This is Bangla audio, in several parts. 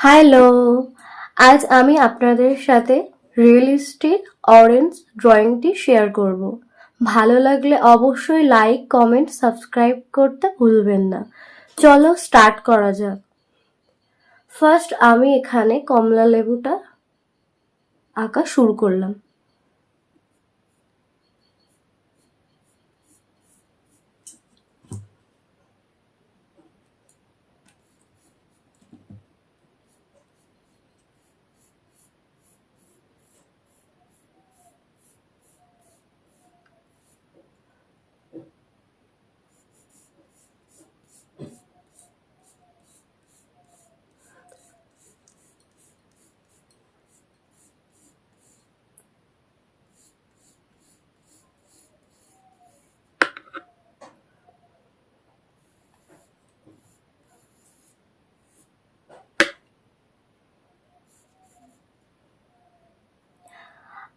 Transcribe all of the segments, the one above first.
হ্যালো আজ আমি আপনাদের সাথে রিয়েলিস্টিক অরেঞ্জ ড্রয়িংটি শেয়ার করব। ভালো লাগলে অবশ্যই লাইক কমেন্ট সাবস্ক্রাইব করতে ভুলবেন না। চলো স্টার্ট করা যাক। ফার্স্ট আমি এখানে কমলা লেবুটা আঁকা শুরু করলাম।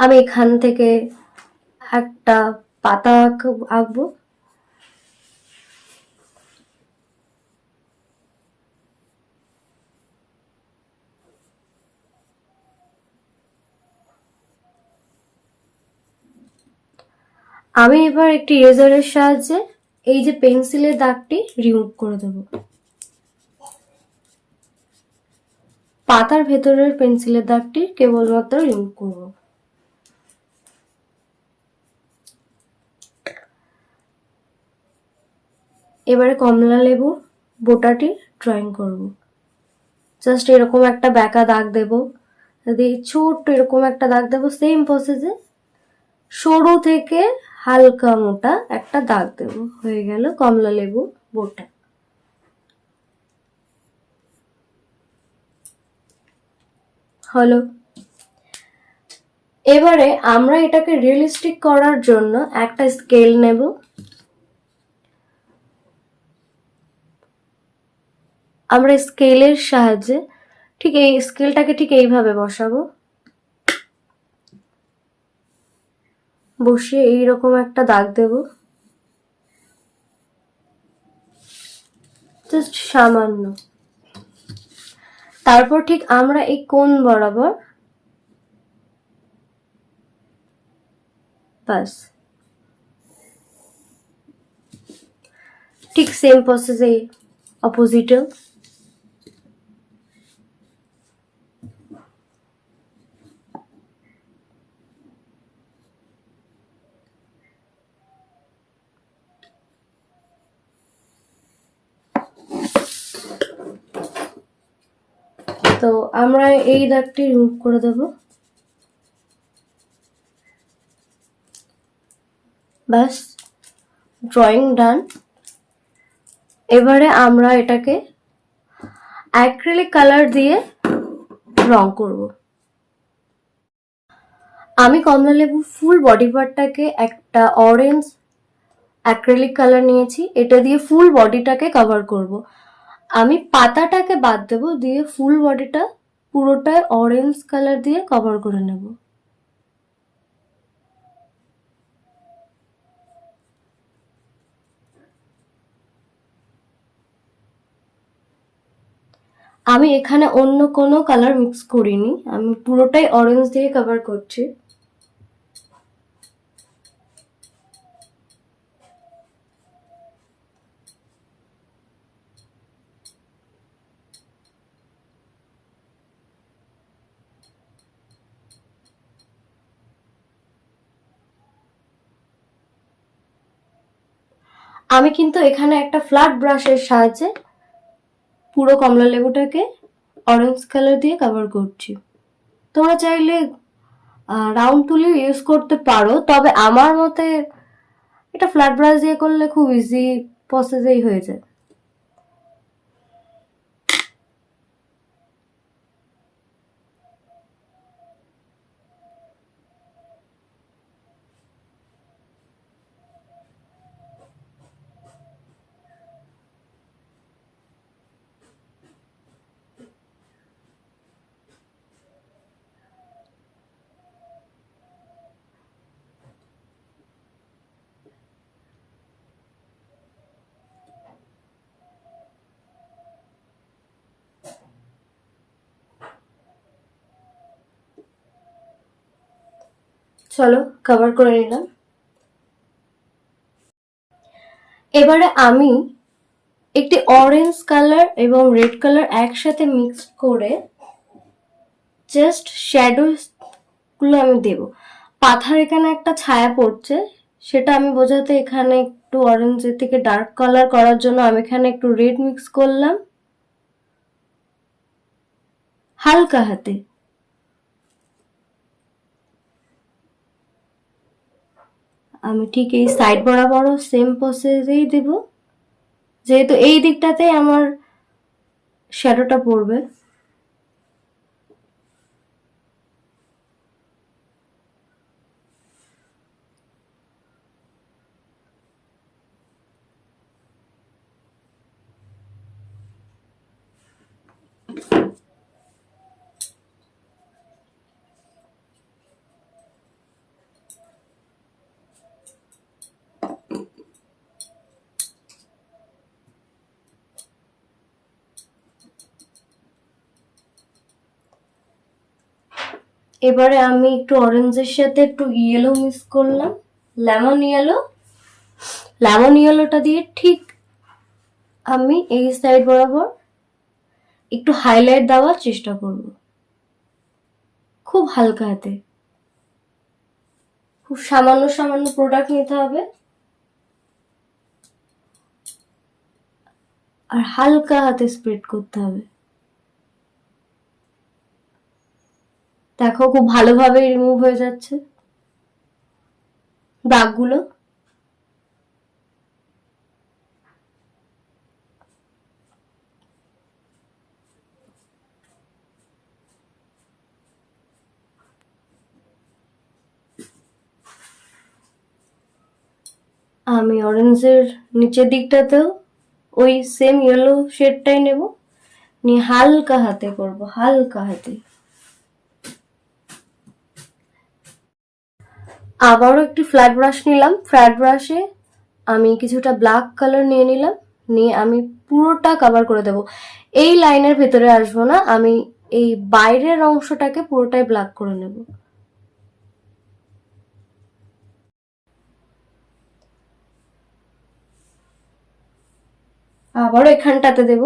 আমি এখান থেকে একটা পাতা আঁক- আঁকবো। আমি এবার একটি ইরেজারের সাহায্যে এই যে পেন্সিলের দাগটি রিমুভ করে দেব। পাতার ভেতরের পেন্সিলের দাগটি কেবলমাত্র রিমুভ করব। এবারে কমলা লেবুর বোটাটি ড্রয়িং করব। জাস্ট এরকম একটা ব্যাকা দাগ দেব। দিয়ে ছোট্ট এরকম একটা দাগ দেব সেম প্রসেসে সরু থেকে হালকা মোটা একটা দাগ দেব। হয়ে গেল কমলা লেবু বোটা। হলো। এবারে আমরা এটাকে রিয়েলিস্টিক করার জন্য একটা স্কেল নেব। আমরা স্কেলের সাহায্যে ঠিক এই স্কেলটাকে ঠিক এইভাবে বসাবো। বসিয়ে এইরকম একটা দাগ দেব। জাস্ট সামান্য। তারপর ঠিক আমরা এই কোন বরাবর বাস ঠিক সেম প্রসেসে অপোজিটেও তো আমরা এই দাগটি রিমুভ করে দেব। ব্যাস ড্রয়িং ডান এবারে আমরা এটাকে অ্যাক্রিলিক কালার দিয়ে রং করব। আমি কমলা লেবু ফুল বডি পার্টটাকে একটা অরেঞ্জ অ্যাক্রিলিক কালার নিয়েছি। এটা দিয়ে ফুল বডিটাকে কভার করব। আমি পাতাটাকে বাদ দেব, দিয়ে ফুল বডিটা পুরোটাই অরেঞ্জ কালার দিয়ে কভার করে নেব। আমি এখানে অন্য কোনো কালার মিক্স করিনি, আমি পুরোটাই অরেঞ্জ দিয়ে কভার করছি। আমি কিন্তু এখানে একটা ফ্ল্যাট ব্রাশের সাহায্যে পুরো কমলা লেবুটাকে অরেঞ্জ কালার দিয়ে কভার করছি। তোমরা চাইলে রাউন্ড তুলিও ইউজ করতে পারো, তবে আমার মতে এটা ফ্ল্যাট ব্রাশ দিয়ে করলে খুব ইজি প্রসেসেই হয়ে যায়। চলো কভার করে নিলাম। এবারে আমি একটি অরেঞ্জ কালার এবং রেড কালার একসাথে মিক্স করে জাস্ট শ্যাডোজগুলো আমি দেব। পাথার এখানে একটা ছায়া পড়ছে, সেটা আমি বোঝাতে এখানে একটু অরেঞ্জের থেকে ডার্ক কালার করার জন্য আমি এখানে একটু রেড মিক্স করলাম। হালকা হাতে। আমি ঠিক এই সাইড বরাবরও সেম প্রসেসেই দেব। যেহেতু এই দিকটাতে আমার শ্যাডোটা পড়বে। এবারে আমি একটু অরেঞ্জের সাথে একটু ইয়েলো মিক্স করলাম। লেমন ইয়েলো লেমন ইয়েলোটা দিয়ে ঠিক আমি এই সাইড বরাবর একটু হাইলাইট দেওয়ার চেষ্টা করব। খুব হালকা হাতে। খুব সামান্য সামান্য প্রোডাক্ট নিতে হবে। আর হালকা হাতে স্প্রেড করতে হবে। দেখো খুব ভালোভাবে রিমুভ হয়ে যাচ্ছে। দাগগুলো। আমি অরেঞ্জের নিচের দিকটাতেও ওই সেম ইয়েলো শেডটাই নেব। নিয়ে হালকা হাতে করব, হালকা হাতে। আবারও একটি ফ্ল্যাট ব্রাশ নিলাম। ফ্ল্যাট ব্রাশে আমি কিছুটা ব্ল্যাক কালার নিয়ে নিলাম। নিয়ে আমি পুরোটা কভার করে দেব। এই লাইনের ভেতরে আসব না। আমি এই বাইরের অংশটাকে পুরোটাই ব্ল্যাক করে নেব। আবারও এখানটাতে দেব।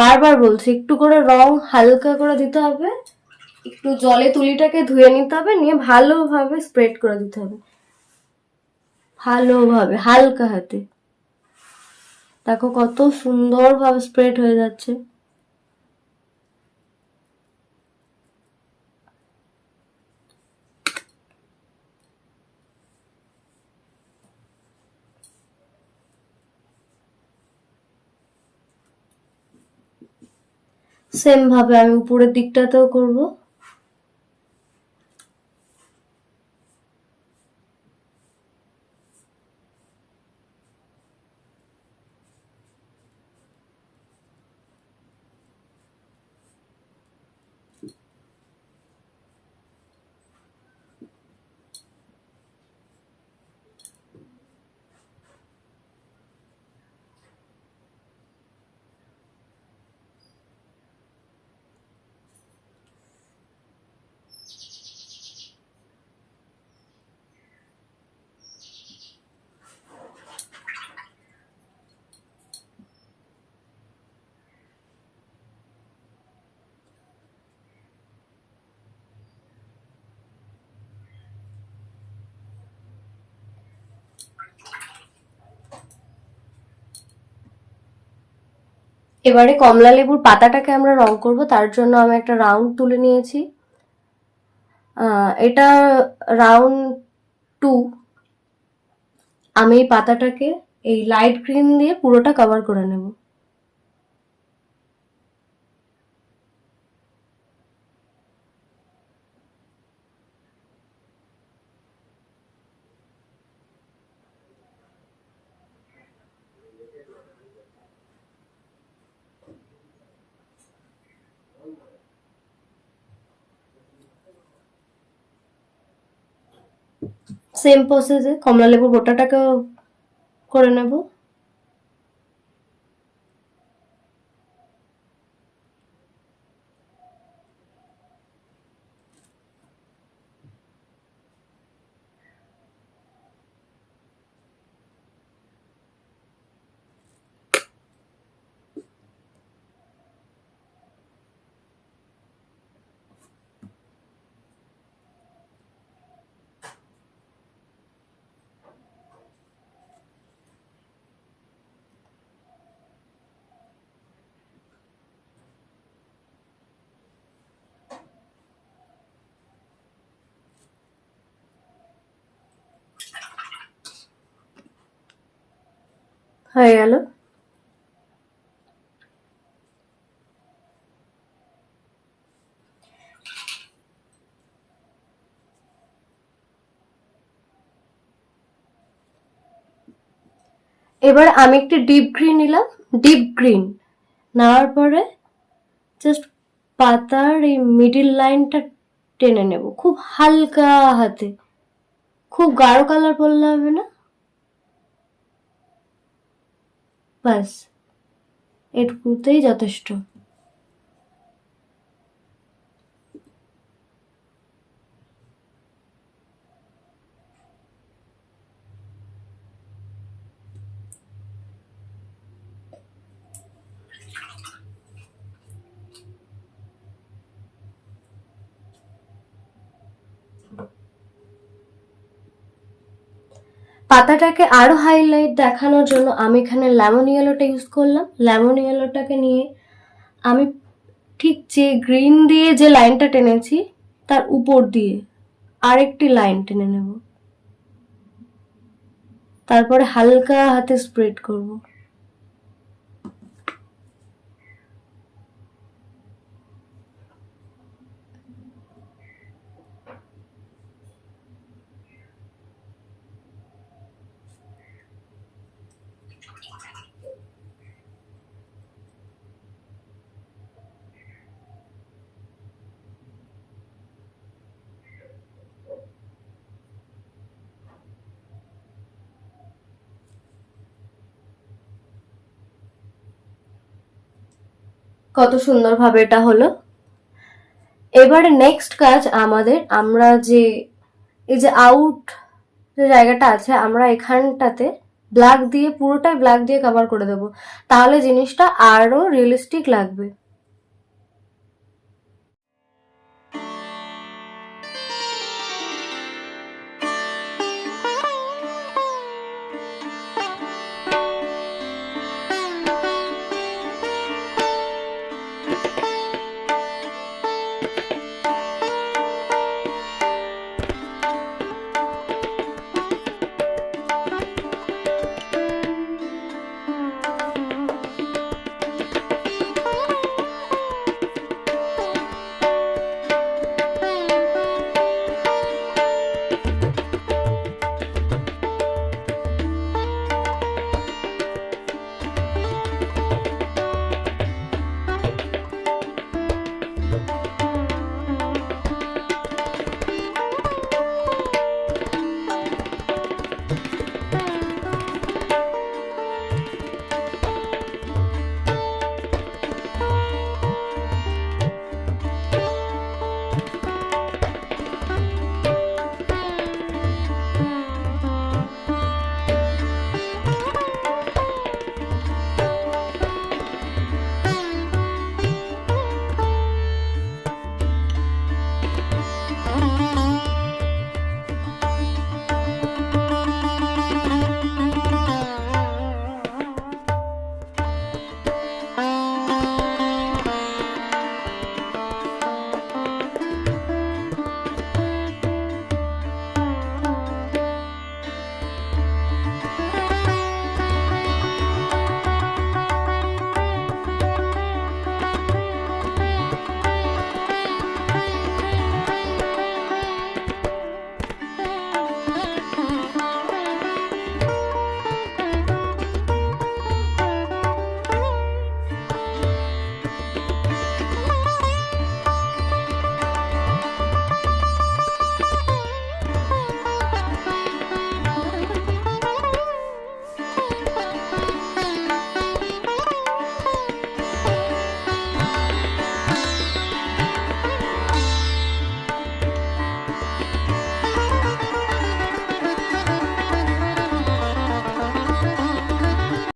বারবার বলছি, একটু করে রং হালকা করে দিতে হবে। একটু জলে তুলিটাকে ধুয়ে নিতে হবে, নিয়ে ভালোভাবে স্প্রেড করে দিতে হবে। ভালোভাবে, হালকা হাতে। দেখো কত সুন্দরভাবে স্প্রেড হয়ে যাচ্ছে। সেম ভাবে আমি উপরের দিকটাতেও করব। এবারে কমলা লেবুর পাতাটাকে আমরা রং করব, তার জন্য আমি একটা রাউন্ড তুলে নিয়েছি। এটা রাউন্ড টু। আমি এই পাতাটাকে এই লাইট গ্রিন দিয়ে পুরোটা কভার করে নেব। সেম প্রসেসে কমলা লেবুর বোটাটাকেও করে নেব। হয়ে গেল। এবার আমি একটি ডিপ গ্রিন নিলাম। ডিপ গ্রিন নেওয়ার পরে জাস্ট পাতার এই মিডিল লাইনটা টেনে নেব। খুব হালকা হাতে। খুব গাঢ় কালার পড়লে হবে না? ব্যাস এটুকুতেই যথেষ্ট। পাতাটাকে আরও হাইলাইট দেখানোর জন্য আমি এখানে লেমন ইয়েলোটা ইউজ করলাম। লেমন ইয়েলোটাকে নিয়ে আমি ঠিক যে গ্রিন দিয়ে যে লাইনটা টেনেছি, তার উপর দিয়ে আরেকটি লাইন টেনে নেব। তারপরে হালকা হাতে স্প্রেড করব। কত সুন্দরভাবে এটা হলো। এবারে নেক্সট কাজ আমাদের, আমরা যে, এই যে আউট যে জায়গাটা আছে, আমরা এখানটাতে ব্ল্যাক দিয়ে, পুরোটাই ব্ল্যাক দিয়ে কভার করে দেবো। তাহলে জিনিসটা আরও রিয়েলিস্টিক লাগবে।